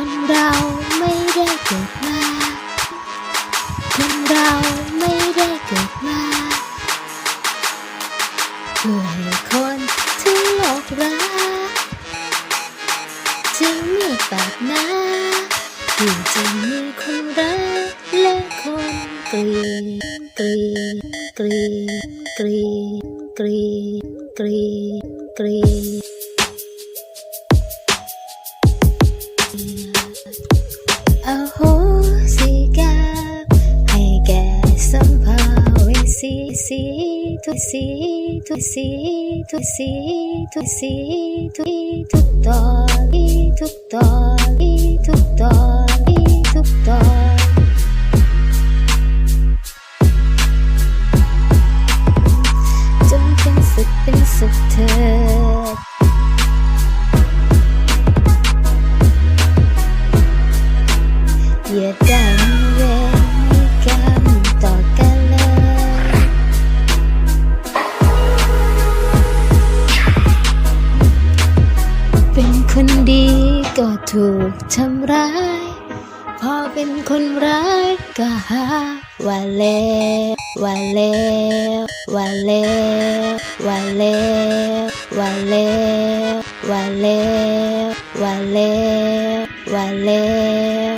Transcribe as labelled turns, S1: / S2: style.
S1: คนเราไม่ได้เกิดมา คนเราไม่ได้เกิดมา เพื่อให้คนทั้งโลกรักจะมีปากหน้าที่จะมีคนรักและคนเกลียดเกลียดเกลียดเกลียดเกลียดเกลียดเกลียด อโหสิกรรมให้แก่สัมภาเวสีสีทุกสีทุกสีทุกสีทุกสีทุกทุกตอน อย่าได้มีเวรกรรมต่อกันเลยเป็นคนดีก็ถูกทำร้าย พอเป็นคนร้ายก็หาว่าเลวว่าเลวว่าเลวว่าเลวว่าเลวว่าเลวว่าเลวว่าเลว